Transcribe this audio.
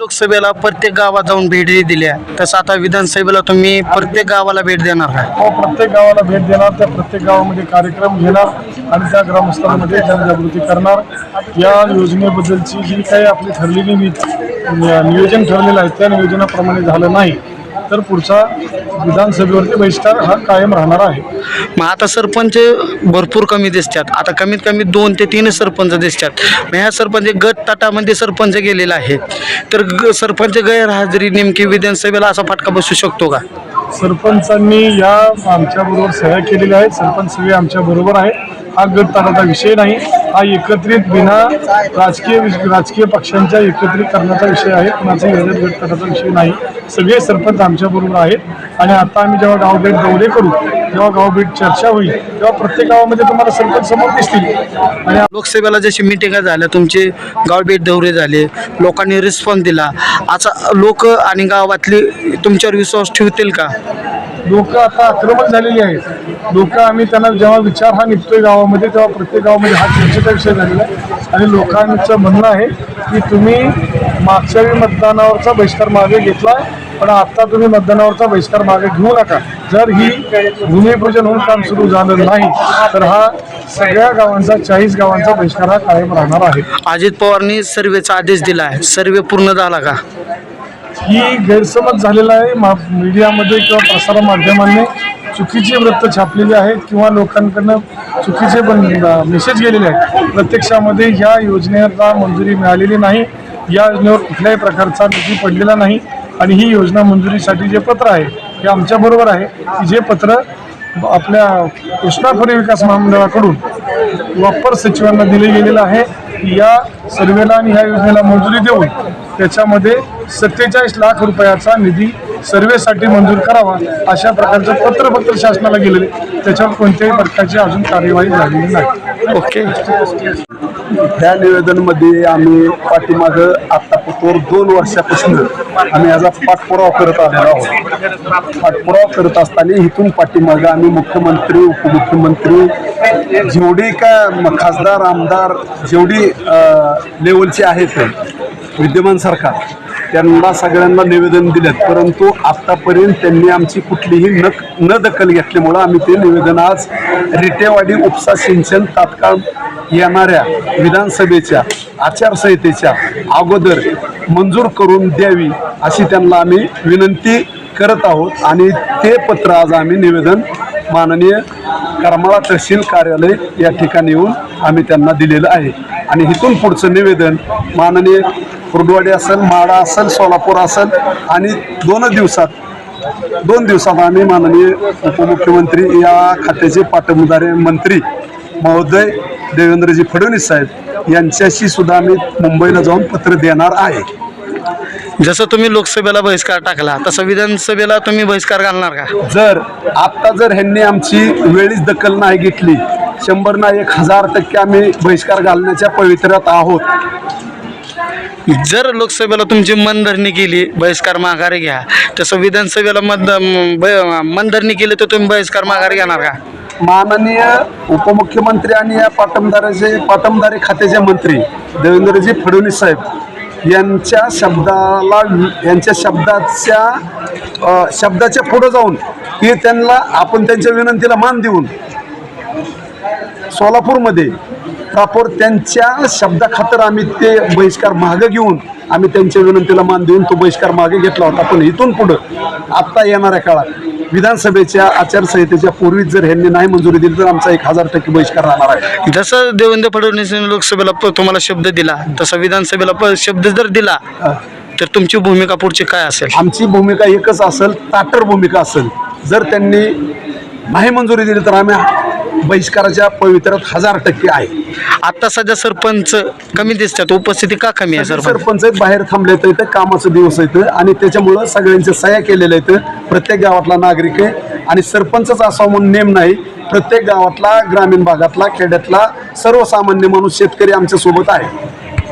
लोकसभेला प्रत्येक गावात जाऊन भेटी दिल्या तसं आता विधानसभेला तुम्ही प्रत्येक गावाला भेट देणार आहे. हो प्रत्येक गावाला भेट देणार त्या प्रत्येक गावामध्ये कार्यक्रम घेणार आणि त्या ग्रामस्थांमध्ये जनजागृती करणार. या योजनेबद्दलची जी काही आपली ठरलेली नियोजन ठरलेलं आहे त्या नियोजनाप्रमाणे झालं नाही तर पुढचा विधानसभेवरती बहिष्कार हा कायम राहणार आहे. मग आता सरपंच भरपूर कमी दिसतात. आता कमीत कमी दोन ते तीन सरपंच दिसतात. मग ह्या सरपंच गट तटामध्ये सरपंच गेलेला आहे तर ग सरपंच गैरहजेरी नेमकी विधानसभेला असा फटका बसू शकतो का? सरपंचांनी या आमच्याबरोबर सह्या केलेल्या आहेत. सरपंच सगळे आमच्या बरोबर आहे हा गट तणाचा विषय नाही. हा एकत्रित बिना राजकीय राजकीय पक्षांच्या एकत्रित करण्याचा विषय आहे. कुणाचा वेगळ्या गट करण्याचा विषय नाही. सगळे सरपंच आमच्याबरोबर आहेत. आणि आता आम्ही जेव्हा गावभेट दौरे करू जेव्हा गावभेट चर्चा होईल तेव्हा प्रत्येक गावामध्ये तुम्हाला सरपंच समोर दिसतील. आणि लोकसभेला जशी मिटिंगा झाल्या तुमचे गावभेट दौरे झाले लोकांनी रिस्पॉन्स दिला. असा लोक आणि गावातली तुमच्यावर विश्वास ठेवतील का? लोक आता आक्रमक झालेली आहेत. लोक आम्ही त्यांना जेव्हा विचार हा निघतोय गावामध्ये तेव्हा प्रत्येक गावामध्ये हा चर्चेचा विषय झालेला आहे. आणि लोकांचं म्हणणं आहे की तुम्ही मागच्या वेळी मतदानावरचा बहिष्कार मागे घेतला पण आता तुम्ही मतदानावरचा बहिष्कार मागे घेऊ नका. जर ही भूमिपूजन होऊन काम सुरू झालं नाही तर हा सगळ्या गावांचा चाळीस गावांचा बहिष्कार हा कायम राहणार आहे. अजित पवारनी सर्वेचा आदेश दिला आहे. सर्वे पूर्ण झाला का? ही गैरसमज झालेला आहे. मा मीडियामध्ये किंवा प्रसारमाध्यमांनी चुकीचे वृत्त छापलेली आहेत किंवा लोकांकडनं चुकीचे पण मेसेज गेलेले आहेत. प्रत्यक्षामध्ये ह्या योजनेला मंजुरी मिळालेली नाही. या योजनेवर कुठल्याही प्रकारचा निधी पडलेला नाही आणि ही योजना मंजुरीसाठी जे पत्र आहे हे आमच्याबरोबर आहे की जे पत्र आपल्या कृष्णा खोरे विकास महामंडळाकडून वापर सचिवांना दिले गेलेलं आहे. की या सर्वेला आणि ह्या योजनेला मंजुरी देऊन त्याच्यामध्ये सत्तेचाळीस लाख रुपयाचा निधी सर्वेसाठी मंजूर करावा अशा प्रकारचं पत्र पत्र शासनाला गेलेले त्याच्यावर कोणत्याही प्रकारची अजून कार्यवाही झालेली नाही. ओके. ह्या निवेदनमध्ये आम्ही पाठीमागं आत्तापूर्व दोन वर्षापासून आम्ही याचा पाठपुरावा करत आलेलो आहोत. पाठपुरावा करत असताना इथून पाठीमागं आम्ही मुख्यमंत्री उपमुख्यमंत्री जेवढी का म- खासदार आमदार जेवढी लेवलची आहेत विद्यमान सरकार त्यांना सगळ्यांना निवेदन दिलेत परंतु आत्तापर्यंत त्यांनी आमची कुठलीही न न दखल घेतल्यामुळं आम्ही ते निवेदन आज रिटेवाडी उपसा सिंचन तात्काळ येणाऱ्या विधानसभेच्या आचारसंहितेच्या अगोदर मंजूर करून द्यावी अशी त्यांना आम्ही विनंती करत आहोत आणि ते पत्र आज आम्ही निवेदन माननीय करमाळा तहसील कार्यालय या ठिकाणी येऊन आम्ही त्यांना दिलेलं आहे. आणि इथून पुढचं निवेदन माननीय कुर्डवाडी असेल माडा असेल सोलापूर असेल आणि दोनच दिवसात दोन दिवसात आम्ही माननीय उपमुख्यमंत्री या खात्याचे पाठवणारे मंत्री महोदय देवेंद्रजी फडणवीस साहेब यांच्याशी सुद्धा आम्ही मुंबईला जाऊन पत्र देणार आहे. जसं तुम्ही लोकसभेला बहिष्कार टाकला तसं विधानसभेला तुम्ही बहिष्कार घालणार का? जर आत्ता जर ह्यांनी आमची वेळीच दखल नाही घेतली शंभर ना एक हजार टक्के आम्ही बहिष्कार घालण्याच्या पवित्र्यात आहोत. जर लोकसभेला तुमची मनधरणी केली बहिष्कार माघारी घ्या. तसं विधानसभेला मत ब- मनधरणी केली तर तुम्ही बहिष्कार माघारी घेणार का? माननीय उपमुख्यमंत्री आणि या पाटमदाराचे पाटमदारी खात्याचे मंत्री देवेंद्रजी फडणवीस साहेब यांच्या शब्दाला यांच्या शब्दाच्या शब्दाच्या पुढं जाऊन हे त्यांना आपण त्यांच्या विनंतीला मान देऊन सोलापूरमध्ये प्रॉपर त्यांच्या शब्दाखातर आम्ही ते बहिष्कार मागे घेऊन आम्ही त्यांच्या विनंतीला मान देऊन तो बहिष्कार मागे घेतला होता. पण इथून पुढं आत्ता येणाऱ्या काळात विधानसभेच्या आचारसंहितेच्या पूर्वीच जर ह्यांनी नाही मंजुरी दिली तर आमचा एक हजार टक्के बहिष्कार राहणार आहे. जसं देवेंद्र फडणवीस लोकसभेला तुम्हाला शब्द दिला तसं विधानसभेला शब्द जर दिला तर तुमची भूमिका पुढची काय असेल? आमची भूमिका एकच असेल ताटर भूमिका असेल. जर त्यांनी नाही मंजुरी दिली तर आम्ही बहिष्काराच्या पवित्र्यात हजार टक्के आहे. आता सध्या सरपंच कमी दिसतात. उपस्थिती का कमी आहे सरपंच? सरपंच आहेत, बाहेर थांबले इथं कामाचं दिवस आहेत. आणि त्याच्यामुळं सगळ्यांच्या सह्या केलेल्या आहेत. प्रत्येक गावातला नागरिक आहे. आणि सरपंचच असा म्हणून नेम नाही. प्रत्येक गावातला ग्रामीण भागातला खेड्यातला सर्वसामान्य माणूस शेतकरी आमच्यासोबत आहे.